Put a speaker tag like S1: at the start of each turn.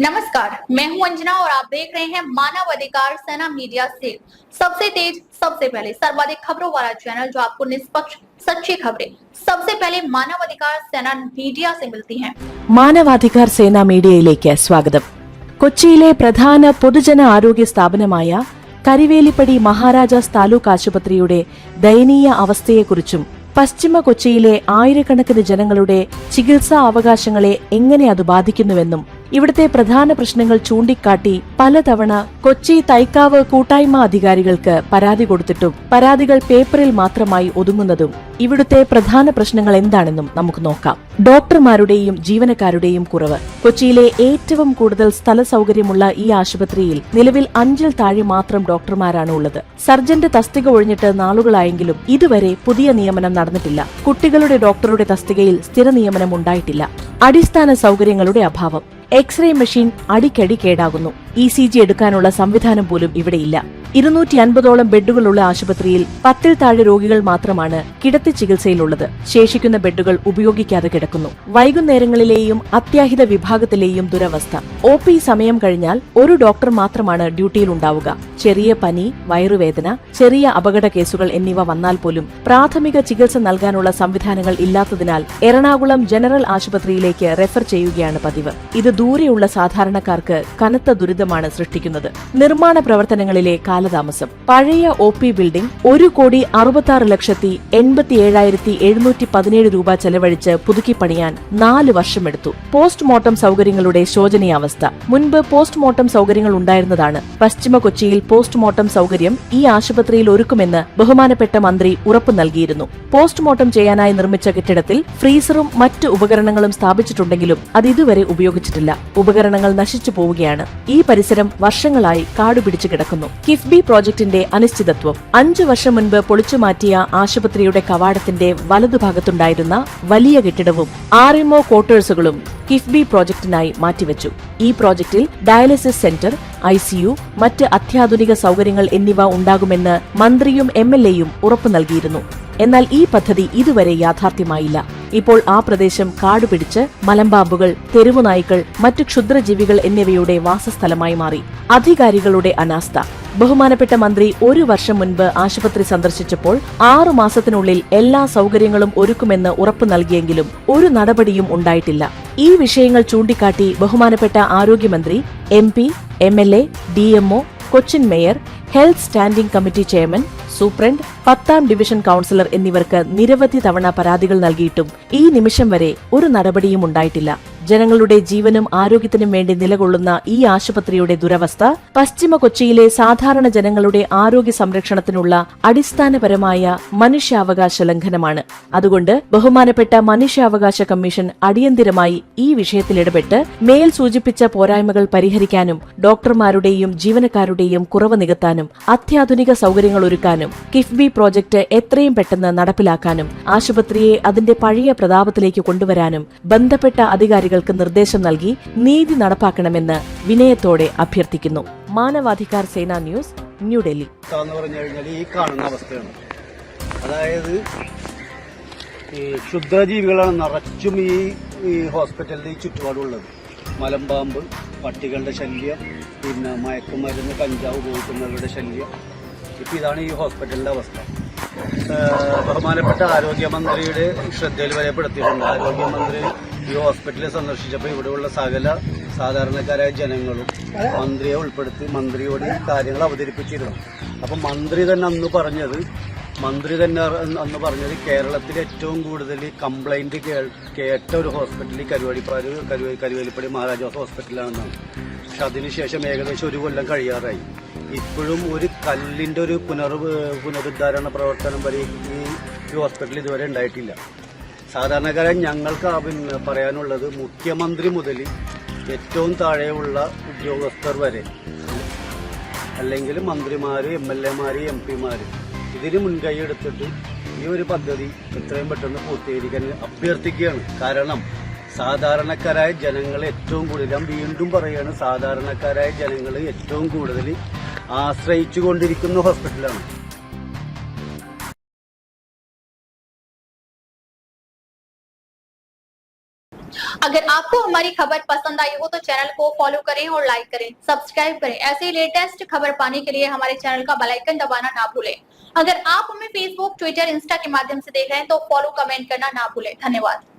S1: नमस्कार मैं हूं अंजना और आप देख रहे हैं मानव अधिकार सेना मीडिया से सबसे तेज सबसे पहले सर्वाधिक खबरों वाला चैनल जो आपको निष्पक्ष सच्ची खबरें सबसे पहले मानव अधिकार सेना मीडिया से मिलती हैं
S2: മാനവാധികാർ സേന മീഡിയയിലേക്ക് സ്വാഗതം കൊച്ചിയിലെ പ്രധാന പൊതുജന ആരോഗ്യ സ്ഥാപനമായ കരിവേലിപ്പടി മഹാരാജാസ് താലൂക്ക് ആശുപത്രിയുടെ ദയനീയ അവസ്ഥയെക്കുറിച്ചും പശ്ചിമ കൊച്ചിയിലെ ആയിരക്കണക്കിന് ജനങ്ങളുടെ ചികിത്സാ അവകാശങ്ങളെ എങ്ങനെ അത് ബാധിക്കുന്നുവെന്നും ഇവിടുത്തെ പ്രധാന പ്രശ്നങ്ങൾ ചൂണ്ടിക്കാട്ടി പലതവണ കൊച്ചി തൈക്കാവ് കൂട്ടായ്മ അധികാരികൾക്ക് പരാതി കൊടുത്തിട്ടും പരാതികൾ പേപ്പറിൽ മാത്രമായി ഒതുങ്ങുന്നതും ഇവിടുത്തെ പ്രധാന പ്രശ്നങ്ങൾ എന്താണെന്നും നമുക്ക് നോക്കാം. ഡോക്ടർമാരുടെയും ജീവനക്കാരുടെയും കുറവ്. കൊച്ചിയിലെ ഏറ്റവും കൂടുതൽ സ്ഥല സൗകര്യമുള്ള ഈ ആശുപത്രിയിൽ നിലവിൽ അഞ്ചിൽ താഴെ മാത്രം ഡോക്ടർമാരാണ് ഉള്ളത്. സർജന്റെ തസ്തിക ഒഴിഞ്ഞിട്ട് നാളുകളായെങ്കിലും ഇതുവരെ പുതിയ നിയമനം നടന്നിട്ടില്ല. കുട്ടികളുടെ ഡോക്ടറുടെ തസ്തികയിൽ സ്ഥിര നിയമനം ഉണ്ടായിട്ടില്ല. അടിസ്ഥാന സൗകര്യങ്ങളുടെ അഭാവം. എക്സ്റേ മെഷീൻ അടിക്കടി കേടാകുന്നു. ഇ സി ജി എടുക്കാനുള്ള സംവിധാനം പോലും ഇവിടെയില്ല. ഇരുന്നൂറ്റി അൻപതോളം ബെഡുകളുള്ള ആശുപത്രിയിൽ പത്തിൽ താഴെ രോഗികൾ മാത്രമാണ് കിടത്തി ചികിത്സയിലുള്ളത്. ശേഷിക്കുന്ന ബെഡുകൾ ഉപയോഗിക്കാതെ കിടക്കുന്നു. വൈകുന്നേരങ്ങളിലെയും അത്യാഹിത വിഭാഗത്തിലെയും ദുരവസ്ഥ. ഒ പി സമയം കഴിഞ്ഞാൽ ഒരു ഡോക്ടർ മാത്രമാണ് ഡ്യൂട്ടിയിൽ ഉണ്ടാവുക. ചെറിയ പനി വയറുവേദന ചെറിയ അപകട കേസുകൾ എന്നിവ വന്നാൽ പോലും പ്രാഥമിക ചികിത്സ നൽകാനുള്ള സംവിധാനങ്ങൾ ഇല്ലാത്തതിനാൽ എറണാകുളം ജനറൽ ആശുപത്രിയിലേക്ക് റെഫർ ചെയ്യുകയാണ് പതിവ്. ഇത് ദൂരെയുള്ള സാധാരണക്കാർക്ക് കനത്ത ദുരിതമാണ് സൃഷ്ടിക്കുന്നത്. നിർമ്മാണ പ്രവർത്തനങ്ങളിലെ കാലതാമസം. പഴയ ഒ പി ബിൽഡിംഗ് ഒരു കോടി അറുപത്തി ലക്ഷത്തി എൺപത്തി ഏഴായിരത്തി എഴുന്നൂറ്റി പതിനേഴ് രൂപ ചെലവഴിച്ച് പുതുക്കി പണിയാൻ നാല് വർഷമെടുത്തു. പോസ്റ്റ്മോർട്ടം സൗകര്യങ്ങളുടെ ശോചനീയാവസ്ഥ. മുൻപ് പോസ്റ്റ്മോർട്ടം സൗകര്യങ്ങൾ ഉണ്ടായിരുന്നതാണ്. പശ്ചിമ കൊച്ചിയിൽ പോസ്റ്റ്മോർട്ടം സൗകര്യം ഈ ആശുപത്രിയിൽ ഒരുക്കുമെന്ന് ബഹുമാനപ്പെട്ട മന്ത്രി ഉറപ്പു നൽകിയിരുന്നു. പോസ്റ്റ്മോർട്ടം ചെയ്യാനായി നിർമ്മിച്ച കെട്ടിടത്തിൽ ഫ്രീസറും മറ്റ് ഉപകരണങ്ങളും സ്ഥാപിച്ചിട്ടുണ്ടെങ്കിലും അത് ഇതുവരെ ഉപയോഗിച്ചിട്ടില്ല. ഉപകരണങ്ങൾ നശിച്ചു പോവുകയാണ്. ഈ പരിസരം വർഷങ്ങളായി കാടുപിടിച്ചു കിടക്കുന്നു. കിഫ്ബി പ്രോജക്ടിന്റെ അനിശ്ചിതത്വം. അഞ്ചു വർഷം മുൻപ് പൊളിച്ചുമാറ്റിയ ആശുപത്രിയുടെ കവാടത്തിന്റെ വലതുഭാഗത്തുണ്ടായിരുന്ന വലിയ കെട്ടിടവും ആർഎംഒ ക്വാർട്ടേഴ്സുകളും കിഫ്ബി പ്രോജക്ടിനായി മാറ്റിവെച്ചു. ഈ പ്രോജക്റ്റിൽ ഡയാലിസിസ് സെന്റർ ഐസിയു മറ്റ് അത്യാധുനിക സൗകര്യങ്ങൾ എന്നിവ ഉണ്ടാകുമെന്ന് മന്ത്രിയും എം എൽ എയും ഉറപ്പു നൽകിയിരുന്നു. എന്നാൽ ഈ പദ്ധതി ഇതുവരെ യാഥാർത്ഥ്യമായില്ല. ഇപ്പോൾ ആ പ്രദേശം കാടുപിടിച്ച് മലമ്പാമ്പുകൾ തെരുവുനായ്ക്കൾ മറ്റു ക്ഷുദ്രജീവികൾ എന്നിവയുടെ വാസസ്ഥലമായി മാറി. അധികാരികളുടെ അനാസ്ഥ. ബഹുമാനപ്പെട്ട മന്ത്രി ഒരു വർഷം മുൻപ് ആശുപത്രി സന്ദർശിച്ചപ്പോൾ ആറു മാസത്തിനുള്ളിൽ എല്ലാ സൗകര്യങ്ങളും ഒരുക്കുമെന്ന് ഉറപ്പു നൽകിയെങ്കിലും ഒരു നടപടിയും ഉണ്ടായിട്ടില്ല. ഈ വിഷയങ്ങൾ ചൂണ്ടിക്കാട്ടി ബഹുമാനപ്പെട്ട ആരോഗ്യമന്ത്രി M P M L A D MO Cochin mayor health standing committee chairman superintendent പത്താം ഡിവിഷൻ കൌൺസിലർ എന്നിവർക്ക് നിരവധി തവണ പരാതികൾ നൽകിയിട്ടും ഈ നിമിഷം വരെ ഒരു നടപടിയും ഉണ്ടായിട്ടില്ല. ജനങ്ങളുടെ ജീവനും ആരോഗ്യത്തിനും വേണ്ടി നിലകൊള്ളുന്ന ഈ ആശുപത്രിയുടെ ദുരവസ്ഥ പശ്ചിമ കൊച്ചിയിലെ സാധാരണ ജനങ്ങളുടെ ആരോഗ്യ സംരക്ഷണത്തിനുള്ള അടിസ്ഥാനപരമായ മനുഷ്യാവകാശ ലംഘനമാണ്. അതുകൊണ്ട് ബഹുമാനപ്പെട്ട മനുഷ്യാവകാശ കമ്മീഷൻ അടിയന്തിരമായി ഈ വിഷയത്തിൽ ഇടപെട്ട് മേൽ സൂചിപ്പിച്ച പോരായ്മകൾ പരിഹരിക്കാനും ഡോക്ടർമാരുടെയും ജീവനക്കാരുടെയും കുറവ് നികത്താനും അത്യാധുനിക സൗകര്യങ്ങൾ ഒരുക്കാനും കിഫ്ബി പ്രോജക്ട് എത്രയും പെട്ടെന്ന് നടപ്പിലാക്കാനും ആശുപത്രിയെ അതിന്റെ പഴയ പ്രതാപത്തിലേക്ക് കൊണ്ടുവരാനും ബന്ധപ്പെട്ട അധികാരികൾക്ക് നിർദ്ദേശം നൽകി നീതി നടപ്പാക്കണമെന്ന് വിനയത്തോടെ അഭ്യർത്ഥിക്കുന്നു. മാനവാധികാർ സേന ന്യൂസ് ന്യൂഡൽഹി
S3: ഈ കാണുന്ന അവസ്ഥയാണ്. അതായത് ഈ ക്ഷുദ്രജീവികളാണ് നിറച്ചും ഈ ഈ ഹോസ്പിറ്റലിന്റെ ഈ ചുറ്റുപാടുള്ളത്. മലമ്പാമ്പ് പട്ടികളുടെ ശല്യം പിന്നെ മയക്കുമരുന്ന് കഞ്ചാവ് ഉപയോഗിക്കുന്നവരുടെ ശല്യം. ഇപ്പം ഇതാണ് ഈ ഹോസ്പിറ്റലിന്റെ അവസ്ഥ. ബഹുമാനപ്പെട്ട ആരോഗ്യമന്ത്രിയുടെ ശ്രദ്ധയിൽ വരെപ്പെടുത്തിയിട്ടുണ്ട് ആരോഗ്യമന്ത്രി ഈ ഹോസ്പിറ്റലിൽ സന്ദർശിച്ചപ്പോൾ ഇവിടെയുള്ള സകല സാധാരണക്കാരായ ജനങ്ങളും മന്ത്രിയെ ഉൾപ്പെടുത്തി മന്ത്രിയോട് കാര്യങ്ങൾ അവതരിപ്പിച്ചിരുന്നു. അപ്പം മന്ത്രി തന്നെ അന്ന് പറഞ്ഞത് മന്ത്രി തന്നെ അന്ന് പറഞ്ഞത് കേരളത്തിൽ ഏറ്റവും കൂടുതൽ കംപ്ലൈന്റ് കേട്ട ഒരു ഹോസ്പിറ്റൽ ഈ കരുവാടിപ്പാട് കരുവേ കരുവേലിപ്പടി മഹാരാജാസ് ഹോസ്പിറ്റലാണെന്നാണ്. പക്ഷെ അതിനുശേഷം ഏകദേശം ഒരു കൊല്ലം കഴിയാറായി. ഇപ്പോഴും ഒരു കല്ലിന്റെ ഒരു പുനർ പുനരുദ്ധാരണ പ്രവർത്തനം വരെ ഈ ഹോസ്പിറ്റലിൽ ഇതുവരെ ഉണ്ടായിട്ടില്ല. സാധാരണക്കാരൻ ഞങ്ങൾക്ക് പിന്നെ പറയാനുള്ളത് മുഖ്യമന്ത്രി മുതൽ ഏറ്റവും താഴെയുള്ള ഉദ്യോഗസ്ഥർ വരെ അല്ലെങ്കിൽ മന്ത്രിമാർ എം എൽ എമാർ എം പിമാർ ഇതിന് മുൻകൈ എടുത്തിട്ട് ഈ ഒരു പദ്ധതി എത്രയും പെട്ടെന്ന് പൂർത്തീകരിക്കാൻ അഭ്യർത്ഥിക്കുകയാണ്. കാരണം സാധാരണക്കാരായ ജനങ്ങൾ ഏറ്റവും കൂടുതൽ ഞാൻ വീണ്ടും പറയുകയാണ് സാധാരണക്കാരായ ജനങ്ങൾ ഏറ്റവും കൂടുതൽ ആശ്രയിച്ചു കൊണ്ടിരിക്കുന്ന ഹോസ്പിറ്റലാണ്.
S1: अगर आपको हमारी खबर पसंद आई हो तो चैनल को फॉलो करें और लाइक करें सब्सक्राइब करें। ऐसे ही लेटेस्ट खबर पाने के लिए हमारे चैनल का बेलाइकन दबाना ना भूलें। अगर आप हमें फेसबुक ट्विटर इंस्टा के माध्यम से देख रहे हैं तो फॉलो कमेंट करना ना भूलें। धन्यवाद।